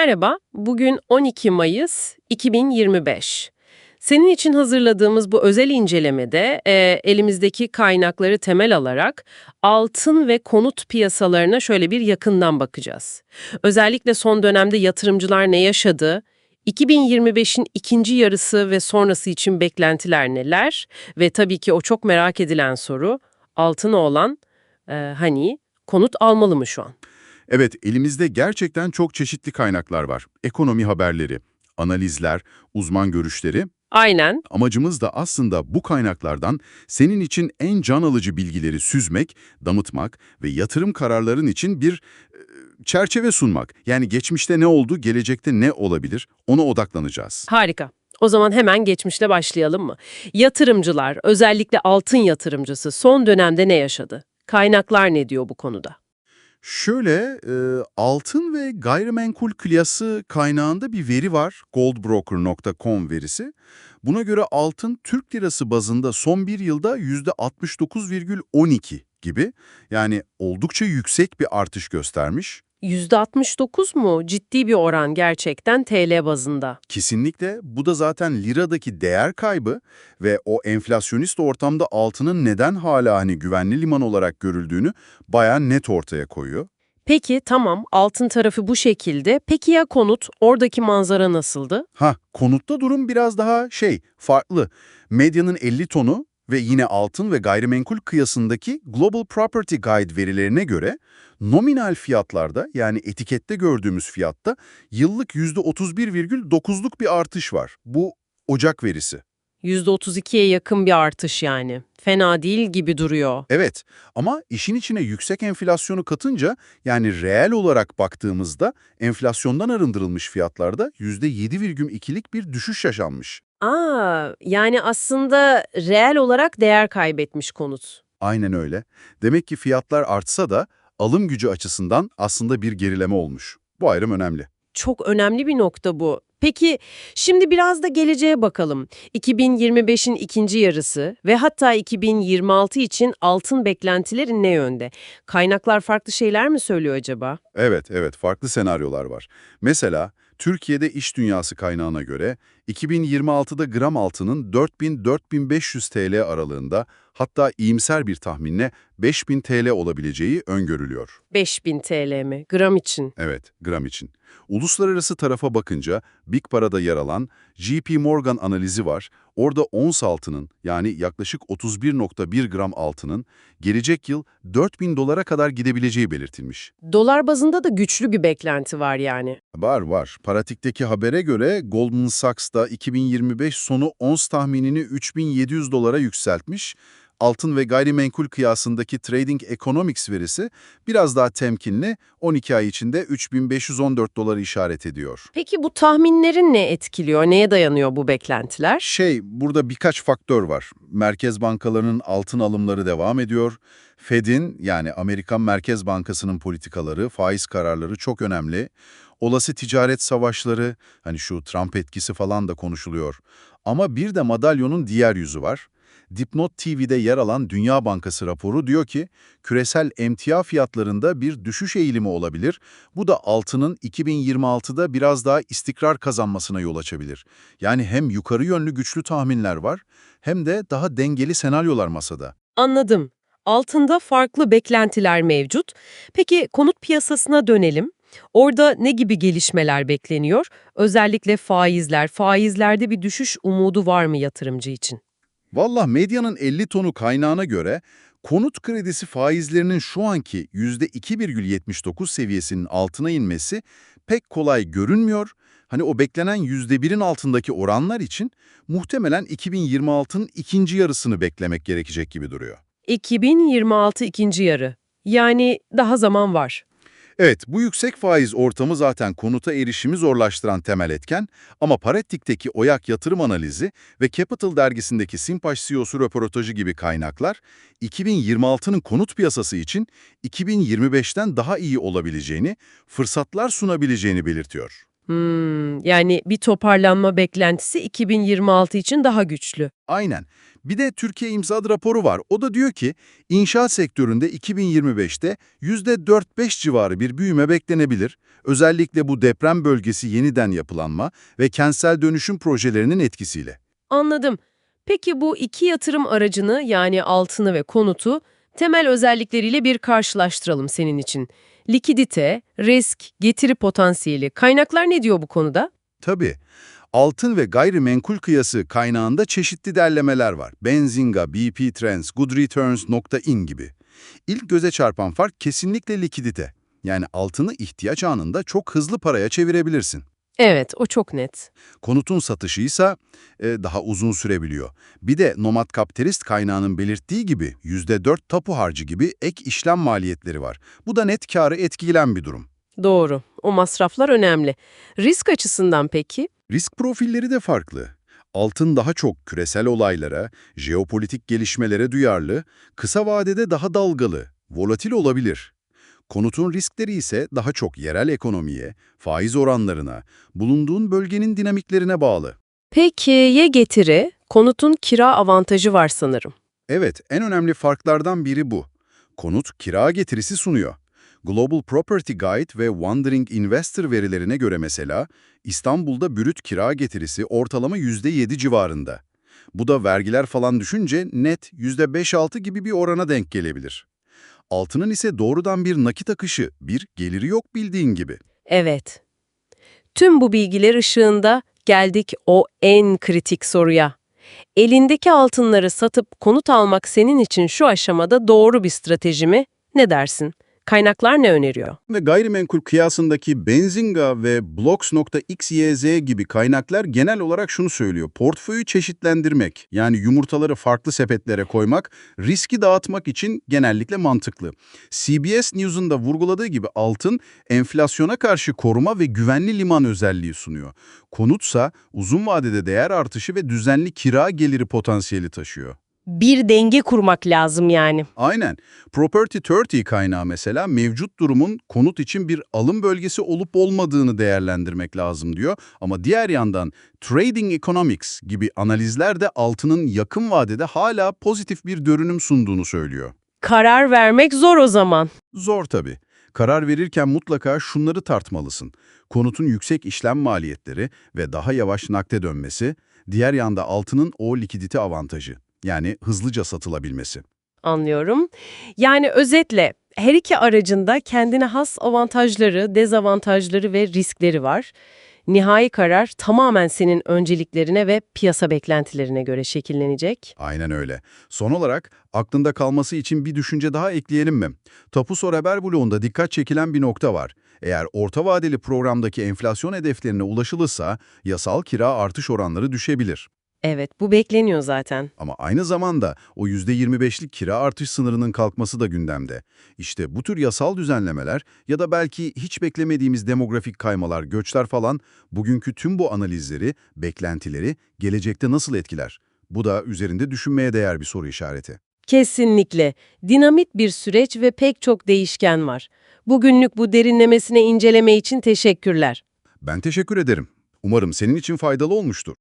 Merhaba, bugün 12 Mayıs 2025. Senin için hazırladığımız bu özel incelemede e, elimizdeki kaynakları temel alarak altın ve konut piyasalarına şöyle bir yakından bakacağız. Özellikle son dönemde yatırımcılar ne yaşadı, 2025'in ikinci yarısı ve sonrası için beklentiler neler ve tabii ki o çok merak edilen soru altına olan e, hani konut almalı mı şu an? Evet, elimizde gerçekten çok çeşitli kaynaklar var. Ekonomi haberleri, analizler, uzman görüşleri. Aynen. Amacımız da aslında bu kaynaklardan senin için en can alıcı bilgileri süzmek, damıtmak ve yatırım kararların için bir e, çerçeve sunmak. Yani geçmişte ne oldu, gelecekte ne olabilir ona odaklanacağız. Harika. O zaman hemen geçmişle başlayalım mı? Yatırımcılar, özellikle altın yatırımcısı son dönemde ne yaşadı? Kaynaklar ne diyor bu konuda? Şöyle, e, altın ve gayrimenkul külyası kaynağında bir veri var, goldbroker.com verisi. Buna göre altın Türk lirası bazında son bir yılda %69,12 gibi, yani oldukça yüksek bir artış göstermiş. %69 mu? Ciddi bir oran gerçekten TL bazında. Kesinlikle bu da zaten liradaki değer kaybı ve o enflasyonist ortamda altının neden hala hani güvenli liman olarak görüldüğünü bayağı net ortaya koyuyor. Peki tamam altın tarafı bu şekilde. Peki ya konut? Oradaki manzara nasıldı? Ha, konutta durum biraz daha şey, farklı. Medyanın 50 tonu ve yine altın ve gayrimenkul kıyasındaki Global Property Guide verilerine göre nominal fiyatlarda yani etikette gördüğümüz fiyatta yıllık %31,9'luk bir artış var. Bu Ocak verisi. %32'ye yakın bir artış yani. Fena değil gibi duruyor. Evet ama işin içine yüksek enflasyonu katınca yani reel olarak baktığımızda enflasyondan arındırılmış fiyatlarda %7,2'lik bir düşüş yaşanmış. Aa, yani aslında reel olarak değer kaybetmiş konut. Aynen öyle. Demek ki fiyatlar artsa da alım gücü açısından aslında bir gerileme olmuş. Bu ayrım önemli. Çok önemli bir nokta bu. Peki şimdi biraz da geleceğe bakalım. 2025'in ikinci yarısı ve hatta 2026 için altın beklentileri ne yönde? Kaynaklar farklı şeyler mi söylüyor acaba? Evet, evet farklı senaryolar var. Mesela Türkiye'de iş dünyası kaynağına göre 2026'da gram altının 4000-4500 TL aralığında hatta iyimser bir tahminle 5000 TL olabileceği öngörülüyor. 5000 TL mi? Gram için. Evet, gram için. Uluslararası tarafa bakınca Big Para'da yer alan JP Morgan analizi var. Orada ons altının yani yaklaşık 31.1 gram altının gelecek yıl 4000 dolara kadar gidebileceği belirtilmiş. Dolar bazında da güçlü bir beklenti var yani. Var var. Paratikteki habere göre Goldman Sachs da 2025 sonu ons tahminini 3700 dolara yükseltmiş. Altın ve gayrimenkul kıyasındaki Trading Economics verisi biraz daha temkinli 12 ay içinde 3514 doları işaret ediyor. Peki bu tahminlerin ne etkiliyor? Neye dayanıyor bu beklentiler? Şey, burada birkaç faktör var. Merkez bankalarının altın alımları devam ediyor. Fed'in yani Amerikan Merkez Bankası'nın politikaları, faiz kararları çok önemli. Olası ticaret savaşları, hani şu Trump etkisi falan da konuşuluyor. Ama bir de madalyonun diğer yüzü var. Dipnot TV'de yer alan Dünya Bankası raporu diyor ki, küresel emtia fiyatlarında bir düşüş eğilimi olabilir. Bu da altının 2026'da biraz daha istikrar kazanmasına yol açabilir. Yani hem yukarı yönlü güçlü tahminler var, hem de daha dengeli senaryolar masada. Anladım. Altında farklı beklentiler mevcut. Peki konut piyasasına dönelim. Orada ne gibi gelişmeler bekleniyor? Özellikle faizler, faizlerde bir düşüş umudu var mı yatırımcı için? Valla medyanın 50 tonu kaynağına göre konut kredisi faizlerinin şu anki %2,79 seviyesinin altına inmesi pek kolay görünmüyor. Hani o beklenen %1'in altındaki oranlar için muhtemelen 2026'nın ikinci yarısını beklemek gerekecek gibi duruyor. 2026 ikinci yarı. Yani daha zaman var. Evet, bu yüksek faiz ortamı zaten konuta erişimi zorlaştıran temel etken ama Parettik'teki OYAK yatırım analizi ve Capital dergisindeki Simpaş CEO'su röportajı gibi kaynaklar 2026'nın konut piyasası için 2025'ten daha iyi olabileceğini, fırsatlar sunabileceğini belirtiyor. Hmm, yani bir toparlanma beklentisi 2026 için daha güçlü. Aynen. Bir de Türkiye İmza raporu var. O da diyor ki inşaat sektöründe 2025'te %4-5 civarı bir büyüme beklenebilir. Özellikle bu deprem bölgesi yeniden yapılanma ve kentsel dönüşüm projelerinin etkisiyle. Anladım. Peki bu iki yatırım aracını yani altını ve konutu temel özellikleriyle bir karşılaştıralım senin için. Likidite, risk, getiri potansiyeli, kaynaklar ne diyor bu konuda? Tabii. Altın ve gayrimenkul kıyası kaynağında çeşitli derlemeler var. Benzinga, BP Trends, GoodReturns.in gibi. İlk göze çarpan fark kesinlikle likidite. Yani altını ihtiyaç anında çok hızlı paraya çevirebilirsin. Evet, o çok net. Konutun satışı ise e, daha uzun sürebiliyor. Bir de Nomad Capitalist kaynağının belirttiği gibi %4 tapu harcı gibi ek işlem maliyetleri var. Bu da net karı etkileyen bir durum. Doğru. O masraflar önemli. Risk açısından peki? Risk profilleri de farklı. Altın daha çok küresel olaylara, jeopolitik gelişmelere duyarlı, kısa vadede daha dalgalı, volatil olabilir. Konutun riskleri ise daha çok yerel ekonomiye, faiz oranlarına, bulunduğun bölgenin dinamiklerine bağlı. Peki ya getiri? Konutun kira avantajı var sanırım. Evet, en önemli farklardan biri bu. Konut kira getirisi sunuyor. Global Property Guide ve Wandering Investor verilerine göre mesela, İstanbul'da brüt kira getirisi ortalama %7 civarında. Bu da vergiler falan düşünce net %5-6 gibi bir orana denk gelebilir. Altının ise doğrudan bir nakit akışı, bir geliri yok bildiğin gibi. Evet. Tüm bu bilgiler ışığında geldik o en kritik soruya. Elindeki altınları satıp konut almak senin için şu aşamada doğru bir strateji mi? Ne dersin? Kaynaklar ne öneriyor? Ve gayrimenkul kıyasındaki Benzinga ve Blocks.xyz gibi kaynaklar genel olarak şunu söylüyor. Portföyü çeşitlendirmek, yani yumurtaları farklı sepetlere koymak, riski dağıtmak için genellikle mantıklı. CBS News'un da vurguladığı gibi altın, enflasyona karşı koruma ve güvenli liman özelliği sunuyor. Konutsa uzun vadede değer artışı ve düzenli kira geliri potansiyeli taşıyor. Bir denge kurmak lazım yani. Aynen. Property 30 kaynağı mesela mevcut durumun konut için bir alım bölgesi olup olmadığını değerlendirmek lazım diyor. Ama diğer yandan Trading Economics gibi analizler de altının yakın vadede hala pozitif bir görünüm sunduğunu söylüyor. Karar vermek zor o zaman. Zor tabii. Karar verirken mutlaka şunları tartmalısın. Konutun yüksek işlem maliyetleri ve daha yavaş nakde dönmesi, diğer yanda altının o likidite avantajı. Yani hızlıca satılabilmesi. Anlıyorum. Yani özetle her iki aracında kendine has avantajları, dezavantajları ve riskleri var. Nihai karar tamamen senin önceliklerine ve piyasa beklentilerine göre şekillenecek. Aynen öyle. Son olarak aklında kalması için bir düşünce daha ekleyelim mi? Tapu Sor Haber bloğunda dikkat çekilen bir nokta var. Eğer orta vadeli programdaki enflasyon hedeflerine ulaşılırsa yasal kira artış oranları düşebilir. Evet, bu bekleniyor zaten. Ama aynı zamanda o %25'lik kira artış sınırının kalkması da gündemde. İşte bu tür yasal düzenlemeler ya da belki hiç beklemediğimiz demografik kaymalar, göçler falan bugünkü tüm bu analizleri, beklentileri gelecekte nasıl etkiler? Bu da üzerinde düşünmeye değer bir soru işareti. Kesinlikle. Dinamik bir süreç ve pek çok değişken var. Bugünlük bu derinlemesine inceleme için teşekkürler. Ben teşekkür ederim. Umarım senin için faydalı olmuştur.